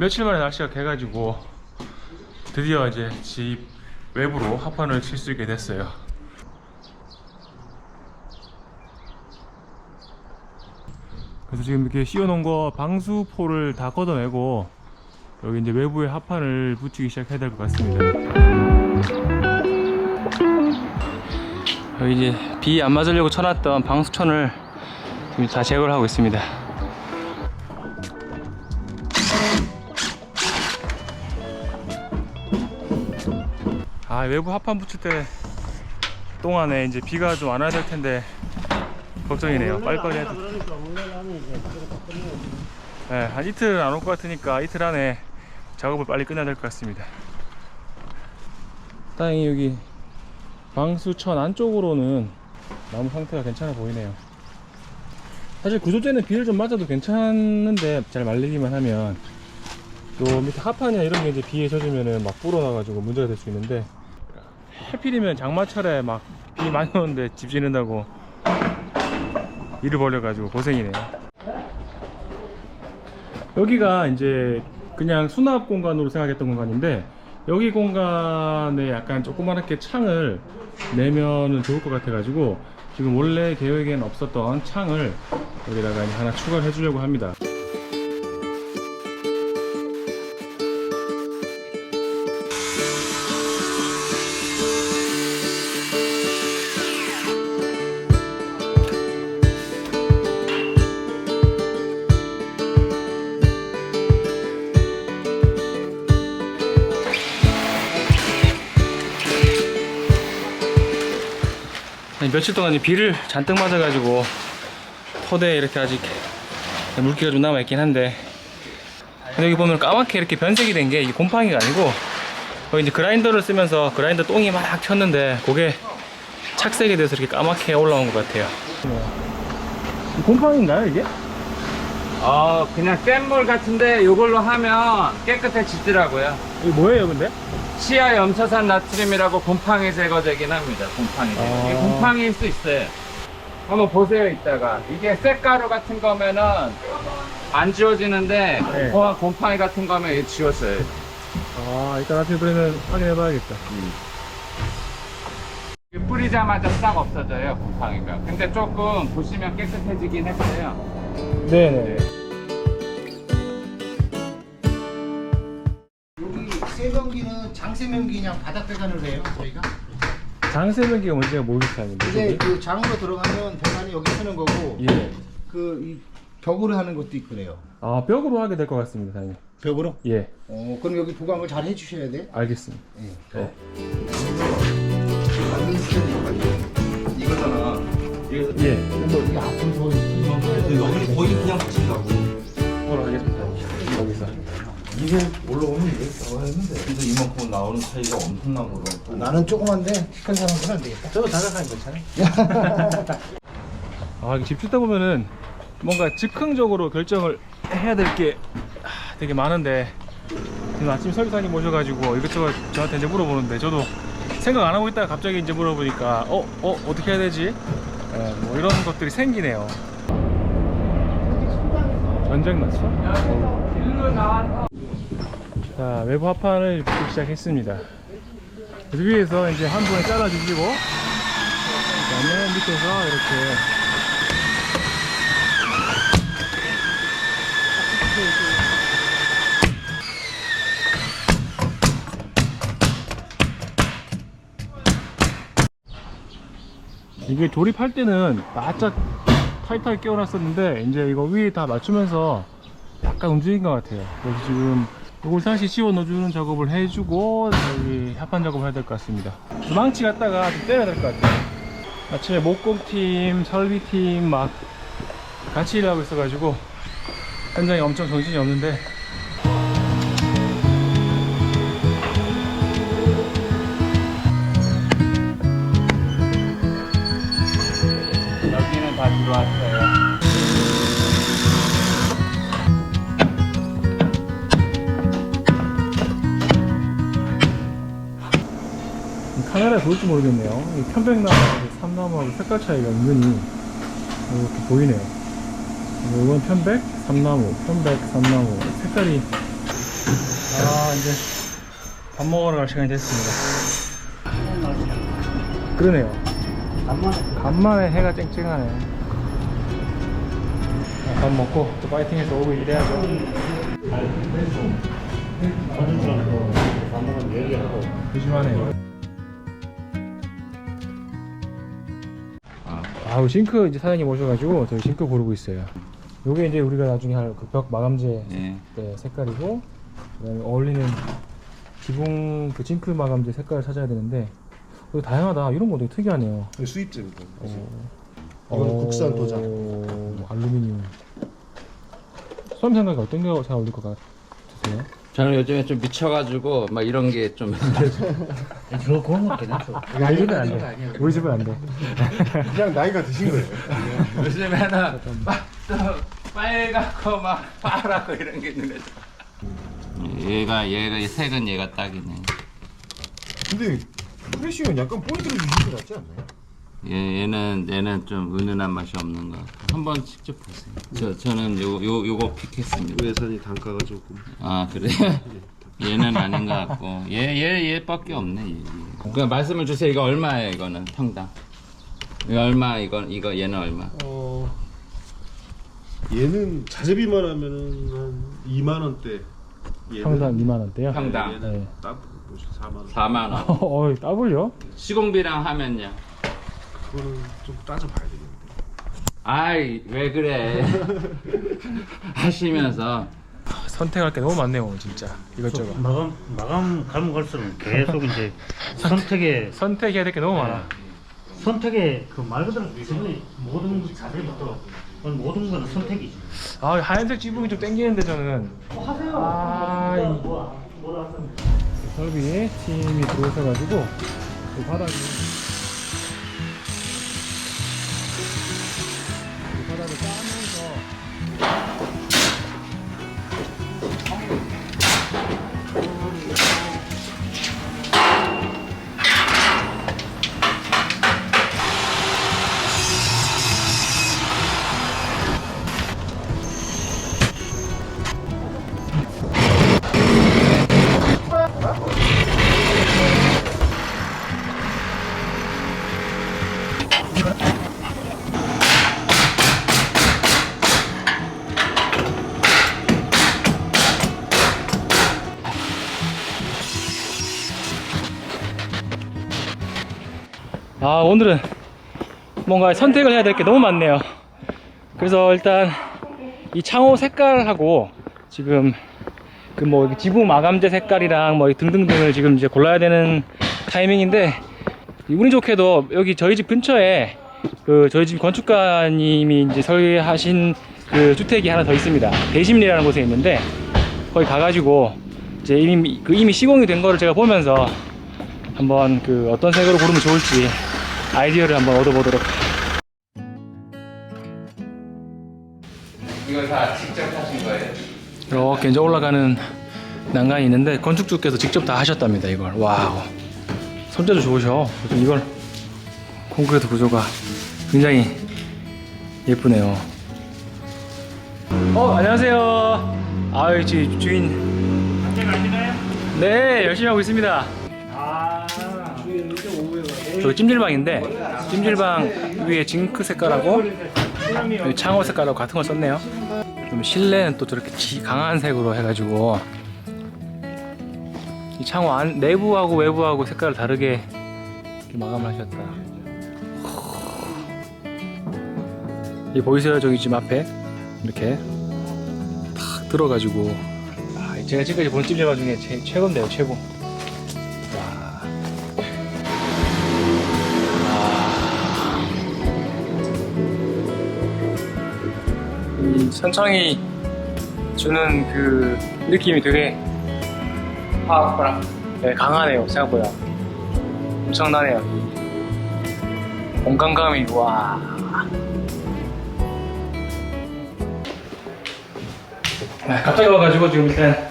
며칠 만에 날씨가 개가지고 드디어 이제 집 외부로 합판을 칠 수 있게 됐어요. 그래서 지금 이렇게 씌워놓은 거 방수포를 다 걷어내고 여기 이제 외부에 합판을 붙이기 시작해야 될 것 같습니다. 여기 이제 비 안 맞으려고 쳐놨던 방수천을 지금 다 제거를 하고 있습니다. 아 외부 합판 붙일 때 동안에 이제 비가 좀 안 와야 될 텐데 걱정이네요. 빨리빨리 해야 돼. 그러니까 끝내야지. 네, 한 이틀 안 올 것 같으니까 이틀 안에 작업을 빨리 끝내야 될 것 같습니다. 다행히 여기 방수천 안쪽으로는 나무 상태가 괜찮아 보이네요. 사실 구조제는 비를 좀 맞아도 괜찮은데 잘 말리기만 하면 또 밑에 하판이나 이런 게 이제 비에 젖으면은 막 불어나가지고 문제가 될 수 있는데 해필이면 장마철에 막 비 많이 오는데 집 짓는다고 일을 벌려가지고 고생이네요. 여기가 이제 그냥 수납 공간으로 생각했던 공간인데 여기 공간에 약간 조그맣게 창을 내면은 좋을 것 같아 가지고 지금 원래 계획엔 없었던 창을 여기다가 하나 추가를 해주려고 합니다. 며칠 동안 이 비를 잔뜩 맞아가지고 토대에 이렇게 아직 물기가 좀 남아있긴 한데 근데 여기 보면 까맣게 이렇게 변색이 된 게 이게 곰팡이가 아니고 거기 이제 그라인더를 쓰면서 그라인더 똥이 막 튀었는데 그게 착색이 돼서 이렇게 까맣게 올라온 것 같아요 곰팡이인가요 이게? 어 그냥 센물 같은데 이걸로 하면 깨끗해지더라고요 이게 뭐예요 근데? 치아 염차산 나트륨이라고 곰팡이 제거되긴 합니다. 곰팡이 제거. 아. 이게 곰팡이일 수 있어요. 한번 보세요 이따가. 이게 쇳가루 같은 거면은 안 지워지는데 네. 곰- 곰팡이 같은 거면 이게 지웠어요. 아 이따 나중에 그러면 확인해봐야겠다. 이게 뿌리자마자 싹 없어져요 곰팡이가 근데 조금 보시면 깨끗해지긴 했어요. 네네 세면기는 장세면기 그냥 바닥 배관을 해요 저희가. 장세면기가 뭔지가 모르겠어요 이제 그 장으로 들어가면 배관이 여기 서는 거고 예. 그이 벽으로 하는 것도 있고 그래요. 아 벽으로 하게 될 것 같습니다 사장님 벽으로? 예 어 그럼 여기 보강을 잘 해주셔야 돼. 알겠습니다 예. 네. 차이가 엄청난 거로. 나는 조그만데 큰 사람은 안 되겠다. 저도 자작하면 괜찮아요 아 이게 집 짓다 보면은 뭔가 즉흥적으로 결정을 해야 될 게 되게 많은데 오늘 아침 설계사님 모셔가지고 이것저것 저한테 이제 물어보는데 저도 생각 안 하고 있다가 갑자기 이제 물어보니까 어? 어? 어떻게 해야 되지? 예, 뭐 이런 것들이 생기네요 전쟁 났어? 일로 나와서 자 외부 합판을 붙이기 시작했습니다 위에서 이제 한 번에 잘라 주시고 그다음에 밑에서 이렇게 이게 조립할 때는 바짝 타이트하게 끼워놨었는데 이제 이거 위에 다 맞추면서 약간 움직인 것 같아요. 그래서 지금 이걸 다시 씌워 넣어주는 작업을 해주고 여기 합판 작업을 해야 될 것 같습니다. 망치 갖다가 좀 떼야 될 것 같아요. 아침에 목공팀, 설비팀 막 같이 일하고 있어가지고 현장에 엄청 정신이 없는데 카메라에 보일지 모르겠네요. 이 편백나무하고 삼나무하고 색깔 차이가 은근히 이렇게 보이네요. 이건 편백, 삼나무, 편백 삼나무. 색깔이. 아, 이제 밥 먹으러 갈 시간이 됐습니다. 그러네요. 간만에 해가 쨍쨍하네. 자, 밥 먹고 또 파이팅해서 오고 일해야죠. 조심하네요. 아우 싱크 이제 사장님 오셔가지고 저희 싱크 고르고 있어요. 요게 이제 우리가 나중에 할 그 벽 마감재 네. 네, 색깔이고 그다음에 어울리는 기본 그 싱크 마감재 색깔을 찾아야 되는데 이거 다양하다. 이런 거 되게 특이하네요. 수입제거든. 어, 이건 국산 도장. 어, 알루미늄. 수험 생각에 어떤 게 잘 어울릴 것 같으세요? 저는 요즘에 좀 미쳐가지고 막 이런 게좀 그거 그런 거 괜찮죠. 우리 집은 안 돼. 우리 집은 안 돼. 그냥 나이가 드신 거예요. 요즘에는 막또 빨갛고 막 파랗고 이런 게 눈에. 얘가 얘가 이 색은 얘가 딱이네. 근데 프레시는 약간 포인트를 주신 것 같지 않나요? 얘, 얘는 얘는 좀 은은한 맛이 없는 것 같아. 한번 직접 보세요. 저 저는 요 요 요거 픽했습니다. 외산이 단가가 조금 아 그래? 얘는 아닌 것 같고 얘 얘 얘 밖에 없네. 얘. 그 말씀을 주세요. 이거 얼마예요? 이거는 평당. 이거 얼마? 이거 이거 얘는 얼마? 어 얘는 자재비만 하면은 한 2만 원대 얘는 평당 2만 원대요. 평당 얘는 네. 딱 뭐지 4만 원 4만 원. 어, 더블요? 시공비랑 하면요. 그거는 좀 따져봐야 되겠는데 아이 왜 그래? 하시면서 선택할 게 너무 많네요, 진짜. 이것저것. 마감 마감 가면 갈수록 계속 이제 선택의 선택해야 될 게 너무 많아. 선택의 그말 그대로 지금 모든 자세부터 모든 거는 선택이지. 아, 하얀색 지붕이 좀 땡기는데 저는. 하세요. 아, 이- 뭐야 뭐라 하세요? 설비 팀이 들어오셔가지고 그 바닥이 아 오늘은 뭔가 선택을 해야 될 게 너무 많네요. 그래서 일단 이 창호 색깔하고 지금 그 뭐 지붕 마감재 색깔이랑 뭐 등등등을 지금 이제 골라야 되는 타이밍인데 운이 좋게도 여기 저희 집 근처에 그 저희 집 건축가님이 이제 설계하신 그 주택이 하나 더 있습니다. 대심리라는 곳에 있는데 거기 가가지고 이제 이미 그 이미 시공이 된 거를 제가 보면서 한번 그 어떤 색으로 고르면 좋을지 아이디어를 한번 얻어보도록. 이거 다 직접 하신 거예요? 이렇게 이제 올라가는 난간이 있는데 건축주께서 직접 다 하셨답니다 이걸. 와우. 손재주 좋으셔. 이걸 콘크리트 구조가 굉장히 예쁘네요. 어 안녕하세요. 아유 지 주인? 네 열심히 하고 있습니다. 아. 저기 찜질방인데 찜질방 위에 징크 색깔하고 창호 색깔하고 같은 걸 썼네요. 좀 실내는 또 저렇게 지- 강한 색으로 해가지고 이 창호 안, 내부하고 외부하고 색깔을 다르게 마감을 하셨다. 이 보이세요 저기 지금 앞에 이렇게 탁 들어가지고. 아, 제가 지금까지 본 찜질방 중에 제, 최고인데요 최고 선창이 주는 그 느낌이 되게 파워풀한 네, 강하네요 생각보다. 엄청나네요. 이 공간감이 와. 네, 갑자기 와가지고 지금 일단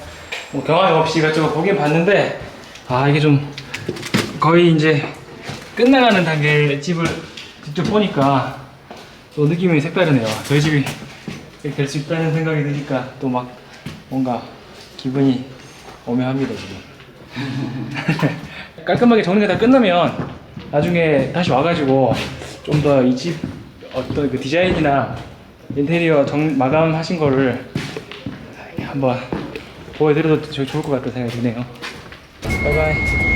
뭐 경황이 없이 이것저것 보긴 봤는데 아 이게 좀 거의 이제 끝나가는 단계의 집을 직접 보니까 또 느낌이 색다르네요. 저희 집이 될 수 있다는 생각이 드니까 또 막 뭔가 기분이 오묘합니다 지금. 깔끔하게 정리가 다 끝나면 나중에 다시 와가지고 좀 더 이 집 어떤 그 디자인이나 인테리어 정, 마감하신 거를 한번 보여드려도 좋을 것 같다 생각이 드네요. 바이바이.